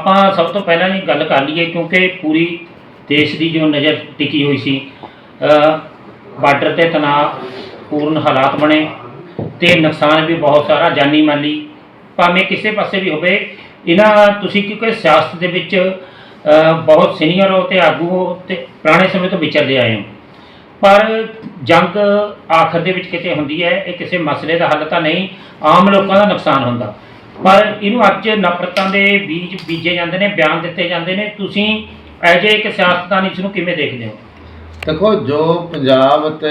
ਆਪਾਂ ਸਭ ਤੋਂ ਪਹਿਲਾਂ ਇਹ ਗੱਲ ਕਰ ਲਈਏ ਕਿਉਂਕਿ ਪੂਰੀ ਦੇਸ਼ ਦੀ ਜੋ ਨਜ਼ਰ ਟਿਕੀ ਹੋਈ ਸੀ ਬਾਰਡਰ ਤੇ ਤਣਾਅ ਪੂਰਨ ਹਾਲਾਤ ਬਣੇ ਤੇ ਨੁਕਸਾਨ ਵੀ ਬਹੁਤ ਸਾਰਾ ਜਾਨੀ ਮਾਲੀ, ਭਾਵੇਂ ਕਿਸੇ ਪਾਸੇ ਵੀ ਹੋਵੇ, ਇਹਨਾਂ ਤੁਸੀਂ ਕਿਉਂਕਿ ਸਿਆਸਤ ਦੇ ਵਿੱਚ ਬਹੁਤ ਸੀਨੀਅਰ ਹੋ ਤੇ ਆਗੂ ਹੋ ਤੇ ਪੁਰਾਣੇ ਸਮੇਂ ਤੋਂ ਵਿਚਰਦੇ ਆਏ ਹੋ। ਪਰ ਜੰਗ ਆਖਰ ਦੇ ਵਿੱਚ ਕਿਤੇ ਹੁੰਦੀ ਹੈ, ਇਹ ਕਿਸੇ ਮਸਲੇ ਦਾ ਹੱਲ ਤਾਂ ਨਹੀਂ, ਆਮ ਲੋਕਾਂ ਦਾ ਨੁਕਸਾਨ ਹੁੰਦਾ। ਪਰ ਇਹਨੂੰ ਅੱਜ ਨਫ਼ਰਤਾਂ ਦੇ ਬੀਜ ਬੀਜੇ ਜਾਂਦੇ ਨੇ, ਬਿਆਨ ਦਿੱਤੇ ਜਾਂਦੇ ਨੇ। ਤੁਸੀਂ ਐਜ ਇੱਕ ਸਿਆਸਤਦਾਨ ਇਸ ਨੂੰ ਕਿਵੇਂ ਦੇਖਦੇ ਹੋ? ਦੇਖੋ, ਜੋ ਪੰਜਾਬ ਤੇ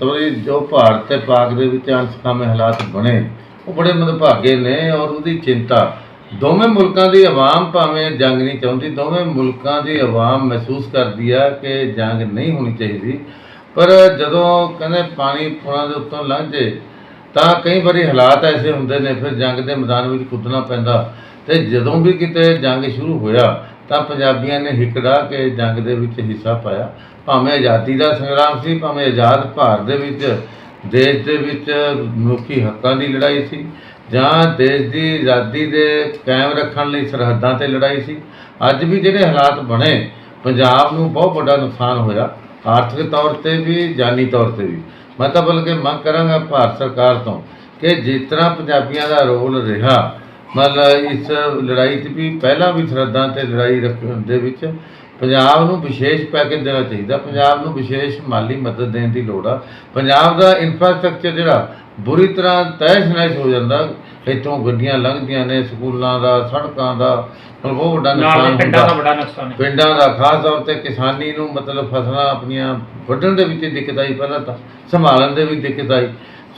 ਸੋਰੀ ਜੋ ਭਾਰਤ ਤੇ ਪਾਕ ਦੇ ਵਿੱਚ ਅਣਸਖਾਮੇ ਹਾਲਾਤ ਬਣੇ, ਉਹ ਬੜੇ ਮਦਭਾਗੇ ਨੇ ਔਰ ਉਹਦੀ ਚਿੰਤਾ। ਦੋਵੇਂ ਮੁਲਕਾਂ ਦੀ ਆਵਾਮ ਭਾਵੇਂ ਜੰਗ ਨਹੀਂ ਚਾਹੁੰਦੀ, ਦੋਵੇਂ ਮੁਲਕਾਂ ਦੀ ਆਵਾਮ ਮਹਿਸੂਸ ਕਰਦੀ ਆ ਕਿ ਜੰਗ ਨਹੀਂ ਹੋਣੀ ਚਾਹੀਦੀ। ਪਰ ਜਦੋਂ ਕਹਿੰਦੇ ਪਾਣੀ ਪੁਲਾਂ ਦੇ ਉੱਤੋਂ ਲੰਘ ਜੇ ਤਾਂ ਕਈ ਵਾਰੀ ਹਾਲਾਤ ਐਸੇ ਹੁੰਦੇ ਨੇ, ਫਿਰ ਜੰਗ ਦੇ ਮੈਦਾਨ ਵਿੱਚ ਕੁੱਦਣਾ ਪੈਂਦਾ। ਤੇ ਜਦੋਂ ਵੀ ਕਿਤੇ ਜੰਗ ਸ਼ੁਰੂ ਹੋਇਆ, ਤਾਂ ਪੰਜਾਬੀਆਂ ਨੇ ਹਿੱਕੜਾ ਕੇ ਜੰਗ ਦੇ ਵਿੱਚ ਹਿੱਸਾ ਪਾਇਆ। ਭਾਵੇਂ ਆਜ਼ਾਦੀ ਦਾ ਸੰਗਰਾਮ ਸੀ, ਭਾਵੇਂ ਆਜ਼ਾਦ ਭਾਰਤ ਦੇ ਵਿੱਚ, ਦੇਸ਼ ਦੇ ਵਿੱਚ ਮਨੁੱਖੀ ਹੱਕਾਂ ਦੀ ਲੜਾਈ ਸੀ, ਜਾਂ ਦੇਸ਼ ਦੀ ਆਜ਼ਾਦੀ ਦੇ ਕਾਇਮ ਰੱਖਣ ਲਈ ਸਰਹੱਦਾਂ ਤੇ ਲੜਾਈ ਸੀ। ਅੱਜ ਵੀ ਜਿਹੜੇ ਹਾਲਾਤ ਬਣੇ, ਪੰਜਾਬ ਨੂੰ ਬਹੁਤ ਵੱਡਾ ਨੁਕਸਾਨ ਹੋਇਆ। ਆਰਥਿਕ ਤੌਰ ਤੇ ਵੀ, ਜਾਨੀ ਤੌਰ ਤੇ ਵੀ। ਮੈਂ ਤਾਂ ਬਲਕਿ ਮੰਗ ਕਰਾਂਗਾ ਭਾਰਤ ਸਰਕਾਰ ਤੋਂ ਕਿ ਜਿਸ ਤਰ੍ਹਾਂ ਪੰਜਾਬੀਆਂ ਦਾ ਰੋਲ ਰਿਹਾ, ਮਤਲਬ ਇਸ ਲੜਾਈ 'ਚ ਵੀ ਪਹਿਲਾਂ ਵੀ ਸਰਹੱਦਾਂ ਤੇ ਲੜਾਈ ਰੱਖਣ ਦੇ ਵਿੱਚ ਪੰਜਾਬ ਨੂੰ ਵਿਸ਼ੇਸ਼ ਪੈਕੇਜ ਦੇਣਾ ਚਾਹੀਦਾ ਪੰਜਾਬ ਨੂੰ ਵਿਸ਼ੇਸ਼ ਮਾਲੀ ਮਦਦ ਦੇਣ ਦੀ ਲੋੜ ਆ। ਪੰਜਾਬ ਦਾ ਇਨਫਰਾਸਟ੍ਰਕਚਰ ਜਿਹੜਾ ਬੁਰੀ ਤਰ੍ਹਾਂ ਤਹਿਸ ਨਹਿਸ ਹੋ ਜਾਂਦਾ। ਇੱਥੋਂ ਗੱਡੀਆਂ ਲੰਘਦੀਆਂ ਨੇ ਸਕੂਲਾਂ ਦਾ ਸੜਕਾਂ ਦਾ ਮਤਲਬ ਬਹੁਤ ਵੱਡਾ ਨੁਕਸਾਨ ਦੇ ਪਿੰਡਾਂ ਦਾ ਹੁੰਦਾ। ਬੜਾ ਨੁਕਸਾਨ ਹੈ। ਪਿੰਡਾਂ ਦਾ ਖਾਸ ਤੌਰ ਤੇ ਕਿਸਾਨੀ ਨੂੰ ਮਤਲਬ ਫਸਲਾਂ ਆਪਣੀਆਂ ਵੱਢਣ ਦੇ ਵਿੱਚ ਦਿੱਕਤ ਆਈ ਪਹਿਲਾਂ ਤਾਂ ਸੰਭਾਲਣ ਦੇ ਵੀ ਦਿੱਕਤ ਆਈ।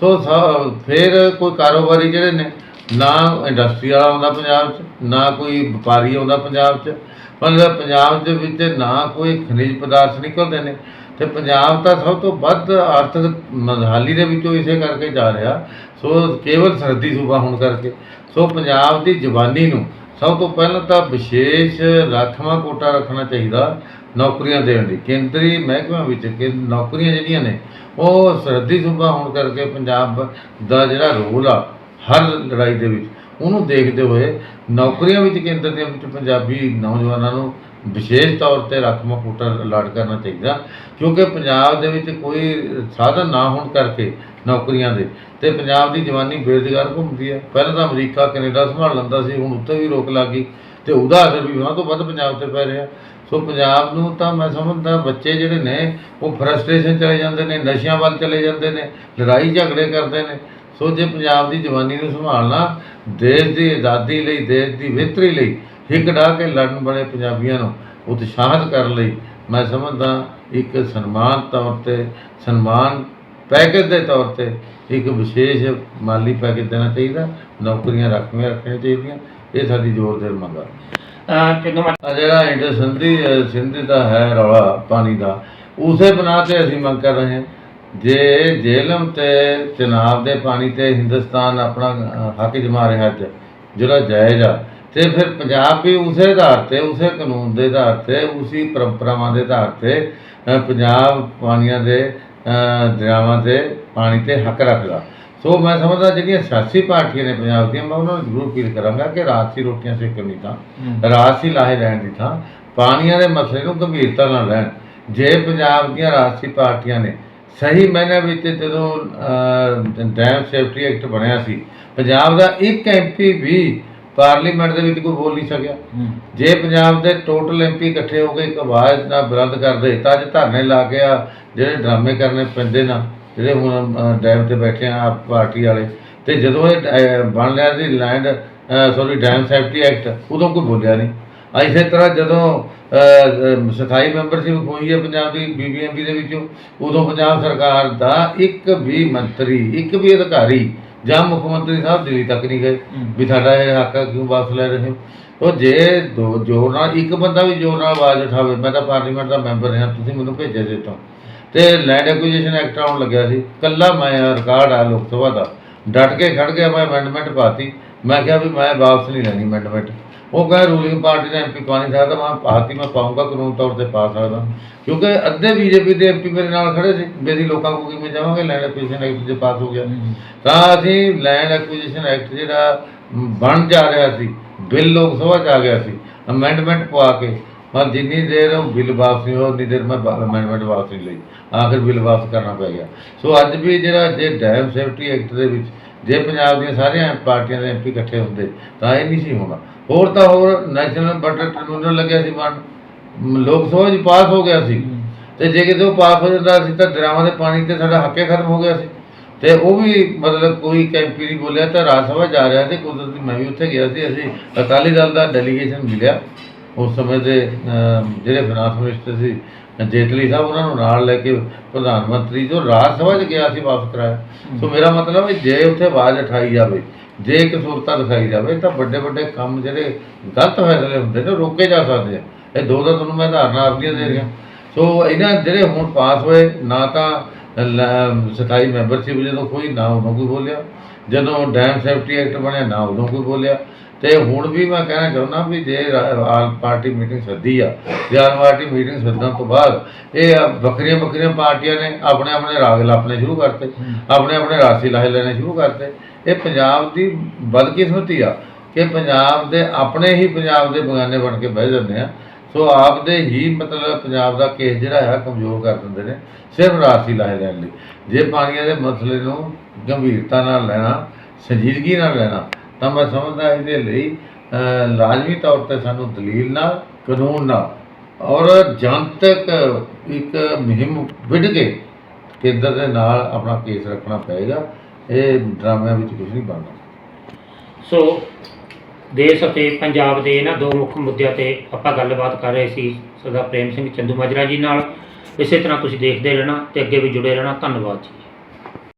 ਸੋ ਸ- ਫਿਰ ਕੋਈ ਕਾਰੋਬਾਰੀ ਜਿਹੜੇ ਨੇ ਨਾ ਇੰਡਸਟਰੀ ਵਾਲਾ ਆਉਂਦਾ ਪੰਜਾਬ 'ਚ ਨਾ ਕੋਈ ਵਪਾਰੀ ਆਉਂਦਾ ਪੰਜਾਬ 'ਚ। ਮਤਲਬ ਪੰਜਾਬ ਦੇ ਵਿੱਚ ਨਾ ਕੋਈ ਖਣਿਜ ਪਦਾਰਥ ਨਿਕਲਦੇ ਨੇ, ਤੇ ਪੰਜਾਬ ਤਾਂ ਸਭ ਤੋਂ ਵੱਧ ਆਰਥਿਕ ਮੰਦਹਾਲੀ ਦੇ ਵਿੱਚੋਂ ਇਸੇ ਕਰਕੇ ਜਾ ਰਿਹਾ, ਸੋ ਕੇਵਲ ਸਰਦੀ ਸੂਬਾ ਹੋਣ ਕਰਕੇ। ਸੋ ਪੰਜਾਬ ਦੀ ਜਵਾਨੀ ਨੂੰ ਸਭ ਤੋਂ ਪਹਿਲਾਂ ਤਾਂ ਵਿਸ਼ੇਸ਼ ਰਾਖਵਾਂ ਕੋਟਾ ਰੱਖਣਾ ਚਾਹੀਦਾ ਨੌਕਰੀਆਂ ਦੇਣ ਲਈ। ਕੇਂਦਰੀ ਮਹਿਕਮਿਆਂ ਵਿੱਚ ਕਿ ਨੌਕਰੀਆਂ ਜਿਹੜੀਆਂ ਨੇ, ਉਹ ਸਰਹੱਦੀ ਸੂਬਾ ਹੋਣ ਕਰਕੇ ਪੰਜਾਬ ਦਾ ਜਿਹੜਾ ਰੋਲ ਆ, ਹਰ ਲੜਾਈ ਦੇ ਵਿੱਚ ਉਹਨੂੰ ਦੇਖਦੇ ਹੋਏ ਨੌਕਰੀਆਂ ਵਿੱਚ ਕੇਂਦਰ ਦੇ ਵਿੱਚ ਪੰਜਾਬੀ ਨੌਜਵਾਨਾਂ ਨੂੰ ਵਿਸ਼ੇਸ਼ ਤੌਰ ਤੇ ਰਾਖਵਾਂ ਕੋਟਾ ਅਲਾਟ ਕਰਨਾ ਚਾਹੀਦਾ, ਕਿਉਂਕਿ ਪੰਜਾਬ ਦੇ ਵਿੱਚ ਕੋਈ ਸਾਧਨ ਨਾ ਹੋਣ ਕਰਕੇ ਨੌਕਰੀਆਂ ਦੇ, ਤੇ ਪੰਜਾਬ ਦੀ ਜਵਾਨੀ ਬੇਰੁਜ਼ਗਾਰ ਘੁੰਮਦੀ ਹੈ। ਪਹਿਲਾਂ ਤਾਂ ਅਮਰੀਕਾ, ਕੈਨੇਡਾ ਸੰਭਾਲ ਲੈਂਦਾ ਸੀ, ਹੁਣ ਉੱਥੇ ਵੀ ਰੋਕ ਲੱਗ ਗਈ, ਤੇ ਉਹਦਾ ਅਸਰ ਵੀ ਉਹਨਾਂ ਤੋਂ ਵੱਧ ਪੰਜਾਬ ਤੇ ਪੈ ਰਿਹਾ। ਸੋ ਪੰਜਾਬ ਨੂੰ ਤਾਂ ਮੈਂ ਸਮਝਦਾ, ਬੱਚੇ ਜਿਹੜੇ ਨੇ, ਉਹ ਫਰਸਟ੍ਰੇਸ਼ਨ ਚਲੇ ਜਾਂਦੇ ਨੇ, ਨਸ਼ਿਆਂ ਵੱਲ ਚਲੇ ਜਾਂਦੇ ਨੇ, ਲੜਾਈ ਝਗੜੇ ਕਰਦੇ ਨੇ ਸੋ ਜੇ ਪੰਜਾਬ ਦੀ ਜਵਾਨੀ ਨੂੰ ਸੰਭਾਲਣਾ ਦੇਸ਼ ਦੀ ਆਜ਼ਾਦੀ ਲਈ ਦੇਸ਼ ਦੀ ਬਿਹਤਰੀ ਲਈ ਹਿੱਕ ਢਾਹ ਕੇ ਲੜਨ ਵਾਲੇ ਪੰਜਾਬੀਆਂ ਨੂੰ ਉਤਸ਼ਾਹਿਤ ਕਰਨ ਲਈ ਮੈਂ ਸਮਝਦਾ ਇੱਕ ਸਨਮਾਨ ਤੌਰ ਤੇ ਸਨਮਾਨ ਪੈਕੇਜ ਦੇ ਤੌਰ ਤੇ ਇੱਕ ਵਿਸ਼ੇਸ਼ ਮਾਲੀ ਪੈਕੇਜ ਦੇਣਾ ਚਾਹੀਦਾ ਨੌਕਰੀਆਂ ਰੱਖਣੀਆਂ ਰੱਖਣੀਆਂ ਚਾਹੀਦੀਆਂ ਇਹ ਸਾਡੀ ਜ਼ੋਰ ਦੇਰ ਮੰਗ ਆ। ਜਿਹੜਾ ਇੰਡਸ ਸਿੰਧੀ ਸਿੰਧੀ ਦਾ ਹੈ ਰੌਲਾ ਪਾਣੀ ਦਾ ਉਸੇ ਬਣਾ ਤੇ ਅਸੀਂ ਮੰਗ ਕਰ ਰਹੇ ਹਾਂ। ਜੇ ਜੇਲਮ ਤੇ ਚਨਾਬ ਦੇ ਪਾਣੀ ਤੇ ਹਿੰਦੁਸਤਾਨ ਆਪਣਾ ਹੱਕ ਜਮਾ ਰਿਹਾ ਅੱਜ ਜਿਹੜਾ ਜਾਇਜ਼ ਆ ਤੇ ਫਿਰ ਪੰਜਾਬ ਵੀ ਉਸੇ ਆਧਾਰ ਤੇ ਉਸੇ ਕਾਨੂੰਨ ਦੇ ਆਧਾਰ ਤੇ ਉਸੇ ਪਰੰਪਰਾਵਾਂ ਦੇ ਆਧਾਰ ਤੇ ਪੰਜਾਬ ਪਾਣੀਆਂ ਦੇ ਦਰਿਆਵਾਂ ਦੇ ਪਾਣੀ ਤੇ ਹੱਕ ਰੱਖਦਾ। ਸੋ ਮੈਂ ਸਮਝਦਾ ਜਿਹੜੀਆਂ ਸਿਆਸੀ ਪਾਰਟੀਆਂ ਨੇ ਪੰਜਾਬ ਦੀਆਂ ਮੈਂ ਉਹਨਾਂ ਨੂੰ ਜ਼ਰੂਰ ਅਪੀਲ ਕਰਾਂਗਾ ਕਿ ਰਾਜਸੀ ਰੋਟੀਆਂ ਸੇਕਣ ਦੀ ਤਾਂ ਰਾਜਸੀ ਲਾਹੇ ਲੈਣ ਦੀ ਥਾਂ ਪਾਣੀਆਂ ਦੇ ਮਸਲੇ ਨੂੰ ਗੰਭੀਰਤਾ ਨਾਲ ਲੈਣ। ਜੇ ਪੰਜਾਬ ਦੀਆਂ ਰਾਜਸੀ ਪਾਰਟੀਆਂ ਨੇ ਸਹੀ ਮੈਨੇ ਵਿੱਚ ਜਦੋਂ ਡੈਮ ਸੇਫਟੀ ਐਕਟ ਬਣਿਆ ਸੀ ਪੰਜਾਬ ਦਾ ਇੱਕ ਐਮਪੀ ਵੀ ਪਾਰਲੀਮੈਂਟ ਦੇ ਵਿੱਚ ਕੋਈ ਬੋਲ ਨਹੀਂ ਸਕਿਆ। ਜੇ ਪੰਜਾਬ ਦੇ ਟੋਟਲ ਐਮਪੀ ਇਕੱਠੇ ਹੋ ਕੇ ਇੱਕ ਆਵਾਜ਼ ਨਾਲ ਬੁਲੰਦ ਕਰਦੇ ਤਾਂ ਅੱਜ ਧਰਨੇ ਲਾ ਕੇ ਆ ਜਿਹੜੇ ਡਰਾਮੇ ਕਰਨੇ ਪੈਂਦੇ ਨਾ ਜਿਹੜੇ ਹੁਣ ਡੈਮ ਤੇ ਬੈਠੇ ਆ ਆਪ ਪਾਰਟੀ ਵਾਲੇ ਤੇ ਜਦੋਂ ਇਹ ਬਣ ਲਿਆ ਸੀ land sorry dam safety act ਉਦੋਂ ਕੋਈ ਬੋਲਿਆ ਨਹੀਂ। ਇਸੇ ਤਰ੍ਹਾਂ ਜਦੋਂ ਅਹ, ਅਹ, ਸਥਾਈ ਮੈਂਬਰਸ਼ਿਪ ਹੋਈ ਹੈ ਪੰਜਾਬ ਦੀ ਬੀਬੀਐਮਬੀ ਦੇ ਵਿੱਚੋਂ ਉਦੋਂ ਪੰਜਾਬ ਸਰਕਾਰ ਦਾ ਇੱਕ ਵੀ ਮੰਤਰੀ ਇੱਕ ਵੀ ਅਧਿਕਾਰੀ ਜਾਂ ਮੁੱਖ ਮੰਤਰੀ ਸਾਹਿਬ ਦਿੱਲੀ ਤੱਕ ਨਹੀਂ ਗਏ ਵੀ ਸਾਡਾ ਇਹ ਹੱਕ ਕਿਉਂ ਵਾਪਸ ਲੈ ਰਹੇ ਉਹ ਜੇ ਦੋ ਜੋਰ ਨਾਲ ਇੱਕ ਬੰਦਾ ਵੀ ਜੋਰ ਨਾਲ ਆਵਾਜ਼ ਉਠਾਵੇ ਮੈਂ ਤਾਂ ਪਾਰਲੀਮੈਂਟ ਦਾ ਮੈਂਬਰ ਹਾਂ ਤੁਸੀਂ ਮੈਨੂੰ ਭੇਜਿਆ ਜੇ ਤੋਂ ਤੇ ਲੈਂਡ ਐਕੁਜੀਸ਼ਨ ਐਕਟ ਆਉਣ ਲੱਗਿਆ ਸੀ ਕੱਲਾ ਮੈਂ ਰਿਕਾਰਡ ਆ ਲੋਕ ਸਭਾ ਦਾ। ਡਟ ਕੇ ਖੜ ਗਿਆ ਮੈਂ ਅਮੈਂਡਮੈਂਟ ਪਾਤੀ ਮੈਂ ਕਿਹਾ ਵੀ ਮੈਂ ਵਾਪਸ ਨਹੀਂ ਲੈਣੀ ਅਮੈਂਡਮੈਂਟ ਉਹ ਕਹੇ ਰੂਲਿੰਗ ਪਾਰਟੀ ਨੇ ਐਮਪੀ ਪਾ ਨਹੀਂ ਸਕਦਾ ਮੈਂ ਪਾਤੀ ਮੈਂ ਪਾਉਂਗਾ ਕਾਨੂੰਨ ਤੌਰ ਤੇ ਪਾ ਸਕਦਾ। ਕਿਉਂਕਿ ਅੱਧੇ ਬੀਜੇਪੀ ਦੇ ਐਮਪੀ ਮੇਰੇ ਨਾਲ ਖੜੇ ਸੀ ਅਸੀਂ ਲੋਕਾਂ ਕੋਲ ਕਿਵੇਂ ਜਾਵਾਂਗੇ? ਲੈਂਡ ਐਕੁਜੀਸ਼ਨ ਐਕਟ ਜੇ ਪਾਸ ਹੋ ਗਿਆ। ਤਾਂ ਅਸੀਂ ਲੈਂਡ ਐਕੁਜੀਸ਼ਨ ਐਕਟ ਜਿਹੜਾ ਬਣ ਜਾ ਰਿਹਾ ਸੀ ਬਿੱਲ ਲੋਕ ਸਭਾ ਚ ਆ ਗਿਆ ਸੀ ਅਮੈਂਡਮੈਂਟ ਪਵਾ ਕੇ ਪਰ ਜਿੰਨੀ ਦੇਰ ਉਹ ਬਿੱਲ ਵਾਪਸ ਨਹੀਂ ਹੋਇਆ ਉਨੀ ਦੇਰ ਮੈਂ ਅਮੈਂਡਮੈਂਟ ਵਾਪਸ ਨਹੀਂ ਲਈ। ਆਖਿਰ ਬਿੱਲ ਵਾਪਸ ਕਰਨਾ ਪੈ ਗਿਆ। ਸੋ ਅੱਜ ਵੀ ਜਿਹੜਾ ਜੇ ਡੈਮ ਸੇਫਟੀ ਐਕਟ ਦੇ ਵਿੱਚ ਜੇ ਪੰਜਾਬ ਦੀਆਂ ਸਾਰੀਆਂ ਪਾਰਟੀਆਂ ਦੇ ਐਮਪੀ ਇਕੱਠੇ ਹੁੰਦੇ, ਤਾਂ ਇਹ ਨਹੀਂ ਸੀ ਹੋਣਾ। ਹੋਰ ਤਾਂ ਹੋਰ ਨੈਸ਼ਨਲ ਵਾਟਰ ਟ੍ਰਿਬਿਊਨਲ ਲੱਗਿਆ ਸੀ ਬਣ ਲੋਕ ਸਭਾ 'ਚ ਪਾਸ ਹੋ ਗਿਆ ਸੀ। ਤੇ ਜੇ ਕਿਤੇ ਉਹ ਪਾਸ ਹੋ ਜਾਂਦਾ ਸੀ ਤਾਂ ਦਰਿਆਵਾਂ ਦੇ ਪਾਣੀ ਤੇ ਸਾਡਾ ਹੱਕੇ ਖਤਮ ਹੋ ਗਿਆ ਸੀ। ਤੇ ਉਹ ਵੀ ਮਤਲਬ ਕੋਈ ਕੈਂਪੀ ਨਹੀਂ ਬੋਲਿਆ, ਤਾਂ ਰਾਜ ਸਭਾ ਜਾ ਰਿਹਾ ਸੀ, ਕੁਦਰਤੀ ਮੈਂ ਵੀ ਉੱਥੇ ਗਿਆ ਸੀ। ਅਸੀਂ ਅਕਾਲੀ ਦਲ ਦਾ ਡੈਲੀਗੇਸ਼ਨ ਮਿਲਿਆ। ਉਸ ਸਮੇਂ ਦੇ ਜਿਹੜੇ ਫਾਈਨਾਂਸ ਮਿਨਿਸਟਰ ਸੀ ਜੇਤਲੀ ਸਾਹਿਬ ਉਹਨਾਂ ਨੂੰ ਨਾਲ ਲੈ ਕੇ ਪ੍ਰਧਾਨ ਮੰਤਰੀ ਜੋ ਰਾਜ ਸਭਾ 'ਚ ਗਿਆ ਸੀ ਵਾਪਸ ਕਰਾਇਆ। ਸੋ ਮੇਰਾ ਮਤਲਬ ਹੈ ਜੇ ਉੱਥੇ ਆਵਾਜ਼ ਉਠਾਈ ਜਾਵੇ ਜੇ ਇੱਕ ਸੁਰਤਾ ਦਿਖਾਈ ਜਾਵੇ ਤਾਂ ਵੱਡੇ ਵੱਡੇ ਕੰਮ ਜਿਹੜੇ ਗਲਤ ਫੈਸਲੇ ਹੁੰਦੇ ਨੇ ਰੋਕੇ ਜਾ ਸਕਦੇ ਆ। ਇਹ ਦੋ ਦਾ ਤੁਹਾਨੂੰ ਮੈਂ ਉਦਾਹਰਨਾਂ ਆਪਦੀਆਂ ਦੇ ਰਿਹਾ। ਸੋ ਇਹਨਾਂ ਜਿਹੜੇ ਹੁਣ ਪਾਸ ਹੋਏ ਨਾ ਤਾਂ ਸਥਾਈ ਮੈਂਬਰਸ਼ਿਪ ਜਦੋਂ ਕੋਈ ਨਾ ਉਦੋਂ ਕੋਈ ਬੋਲਿਆ ਜਦੋਂ ਡੈਮ ਸੇਫਟੀ ਐਕਟ ਬਣਿਆ ਨਾ ਉਦੋਂ ਕੋਈ ਬੋਲਿਆ। ਤੇ ਹੁਣ ਵੀ ਮੈਂ ਕਹਿਣਾ ਚਾਹੁੰਦਾ ਵੀ ਜੇ ਆਲ ਪਾਰਟੀ ਮੀਟਿੰਗ ਸੱਦੀ ਆ ਜੇ ਆਲ ਪਾਰਟੀ ਮੀਟਿੰਗ ਸੱਦਣ ਤੋਂ ਬਾਅਦ ਇਹ ਵੱਖਰੀਆਂ ਵੱਖਰੀਆਂ ਪਾਰਟੀਆਂ ਨੇ ਆਪਣੇ ਆਪਣੇ ਰਾਗ ਲਾਪਣੇ ਸ਼ੁਰੂ ਕਰਤੇ ਆਪਣੇ ਆਪਣੇ ਰਾਸੀ ਲਾਹੇ ਲੈਣੇ ਸ਼ੁਰੂ ਕਰਤੇ। ਇਹ ਪੰਜਾਬ ਦੀ ਬਦਕਿਸਮਤੀ ਆ ਕਿ ਪੰਜਾਬ ਦੇ ਆਪਣੇ ਹੀ ਪੰਜਾਬ ਦੇ ਬਗਾਨੇ ਬਣ ਕੇ ਬਹਿ ਜਾਂਦੇ ਆ। ਸੋ ਆਪਦੇ ਹੀ ਮਤਲਬ ਪੰਜਾਬ ਦਾ ਕੇਸ ਜਿਹੜਾ ਆ ਕਮਜ਼ੋਰ ਕਰ ਦਿੰਦੇ ਨੇ ਸਿਰਫ ਰਾਸੀ ਲਾਹੇ ਲੈਣ ਲਈ। ਜੇ ਪਾਣੀਆਂ ਦੇ ਮਸਲੇ ਨੂੰ ਗੰਭੀਰਤਾ ਨਾਲ ਲੈਣਾ ਸੰਜੀਦਗੀ ਨਾਲ ਲੈਣਾ ਤਾਂ ਮੈਂ ਸਮਝਦਾ ਇਹਦੇ ਲਈ ਲਾਜ਼ਮੀ ਤੌਰ ਤੇ ਸਾਨੂੰ ਦਲੀਲ ਨਾਲ, ਕਾਨੂੰਨ ਨਾਲ ਔਰ ਜਨਤਕ ਇੱਕ ਮੁਹਿੰਮ ਵਿੱਢ ਕੇ ਕੇਂਦਰ ਦੇ ਨਾਲ ਆਪਣਾ ਕੇਸ ਰੱਖਣਾ ਪਏਗਾ। ਇਹ ਡਰਾਮਿਆਂ ਵਿੱਚ ਕੁਝ ਨਹੀਂ ਬਣਦਾ। ਸੋ, ਦੇਸ਼ ਅਤੇ ਪੰਜਾਬ ਦੇ ਇਹਨਾਂ ਦੋ ਮੁੱਖ ਮੁੱਦਿਆਂ ਤੇ ਆਪਾਂ ਗੱਲਬਾਤ ਕਰ ਰਹੇ ਸੀ ਸਰਦਾਰ ਪ੍ਰੇਮ ਸਿੰਘ ਚੰਦੂ ਮਾਜਰਾ ਜੀ ਨਾਲ। ਇਸੇ ਤਰ੍ਹਾਂ ਤੁਸੀਂ ਦੇਖਦੇ ਰਹਿਣਾ ਤੇ ਅੱਗੇ ਵੀ ਜੁੜੇ ਰਹਿਣਾ। ਧੰਨਵਾਦ ਜੀ।